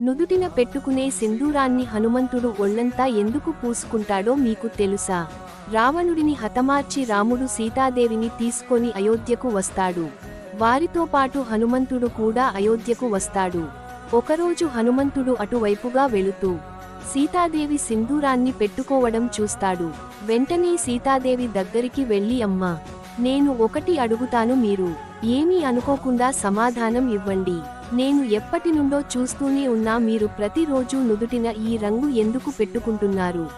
నుదుటిన పెట్టుకునే సింధూరాన్ని హనుమంతుడు ఒళ్ళంతా ఎందుకు పూసుకుంటాడో మీకు తెలుసా? రావణుడిని హతమార్చి రాముడు సీతాదేవిని తీసుకొని అయోధ్యకు వస్తాడు. వారితో పాటు హనుమంతుడు కూడా అయోధ్యకు వస్తాడు. ఒకరోజు హనుమంతుడు అటువైపుగా వెళుతూ సీతాదేవి సింధూరాన్ని పెట్టుకోవడం చూస్తాడు. వెంటనే సీతాదేవి దగ్గరికి వెళ్ళి అమ్మా నేను ఒకటి అడుగుతాను మీరు. ఏమీ అనుకోకుండా సమాధానం ఇవ్వండి. నేను ఎప్పటి నుండో చూస్తూనే ఉన్నా మీరు ప్రతిరోజు నుదుటిన ఈ రంగు ఎందుకు పెట్టుకుంటున్నారు?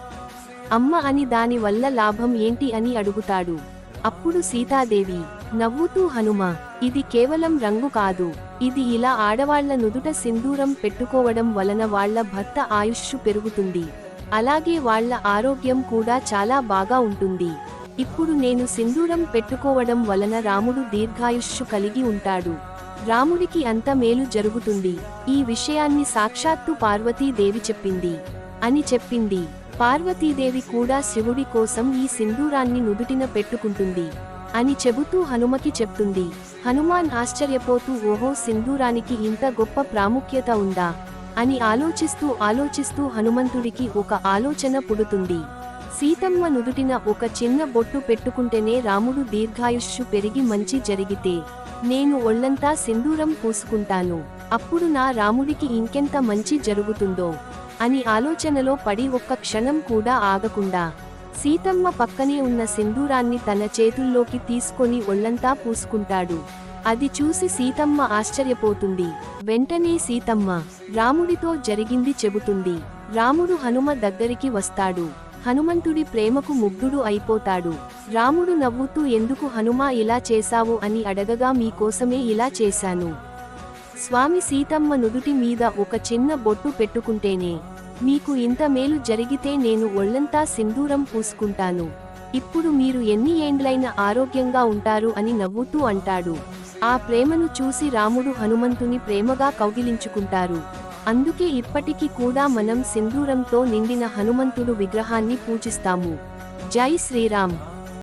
అమ్మ అని దాని వల్ల లాభం ఏంటి అని అడుగుతాడు. అప్పుడు సీతాదేవి నవ్వుతూ హనుమ ఇది కేవలం రంగు కాదు. ఇది ఇలా ఆడవాళ్ళ నుదుట సింధూరం పెట్టుకోవడం వలన వాళ్ళ భర్త ఆయుష్షు పెరుగుతుంది. అలాగే వాళ్ళ ఆరోగ్యం కూడా చాలా బాగా ఉంటుంది. ఇప్పుడు నేను సింధూరం పెట్టుకోవడం వలన రాముడు దీర్ఘాయుష్షు కలిగి ఉంటాడు. రాముడికి అంత మేలు జరుగుతుంది. ఈ విషయాన్ని సాక్షాత్తు పార్వతీదేవి చెప్పింది. అని చెప్పింది. పార్వతీదేవి కూడా శివుడి కోసం ఈ సింధూరాన్ని నుదుటిన పెట్టుకుంటుంది. అని చెబుతూ హనుమకి చెప్తుంది. హనుమాన్ ఆశ్చర్యపోతూ ఓహో సింధూరానికి ఇంత గొప్ప ప్రాముఖ్యత ఉందా? అని ఆలోచిస్తూ ఆలోచిస్తూ హనుమంతుడికి ఒక ఆలోచన పుడుతుంది. సీతమ్మ నుదుటిన ఒక చిన్న బొట్టు పెట్టుకుంటేనే రాముడు దీర్ఘాయుష్షు పెరిగి మంచి జరిగితే. నేను ఒళ్ళంతా సింధూరం పూసుకుంటాను. అప్పుడు నా రాముడికి ఇంకెంత మంచి జరుగుతుందో అని ఆలోచనలో పడి ఒక్క క్షణం కూడా ఆగకుండా సీతమ్మ పక్కనే ఉన్న సింధూరాన్ని తన చేతుల్లోకి తీసుకొని ఒళ్ళంతా పూసుకుంటాడు. అది చూసి సీతమ్మ ఆశ్చర్యపోతుంది. వెంటనే సీతమ్మ రాముడితో జరిగింది చెబుతుంది. రాముడు హనుమ దగ్గరికి వస్తాడు. హనుమంతుడి ప్రేమకు ముగ్ధుడు అయిపోతాడు. రాముడు నవ్వుతూ ఎందుకు హనుమా ఇలా చేశావు? అని అడగగా మీకోసమే ఇలా చేశాను. స్వామి సీతమ్మ నుదుటి మీద ఒక చిన్న బొట్టు పెట్టుకుంటేనే మీకు ఇంత మేలు జరిగితే నేను ఒళ్ళంతా సింధూరం పూసుకుంటాను. ఇప్పుడు మీరు ఎన్ని ఏండ్లైన ఆరోగ్యంగా ఉంటారు అని నవ్వుతూ అంటాడు. ఆ ప్రేమను చూసి రాముడు హనుమంతుని ప్రేమగా కౌగిలించుకుంటారు. అందుకే ఇప్పటికీ కూడా మనం సింధూరంతో నిండిన హనుమంతుడు విగ్రహాన్ని పూజిస్తాము. జై శ్రీరామ్.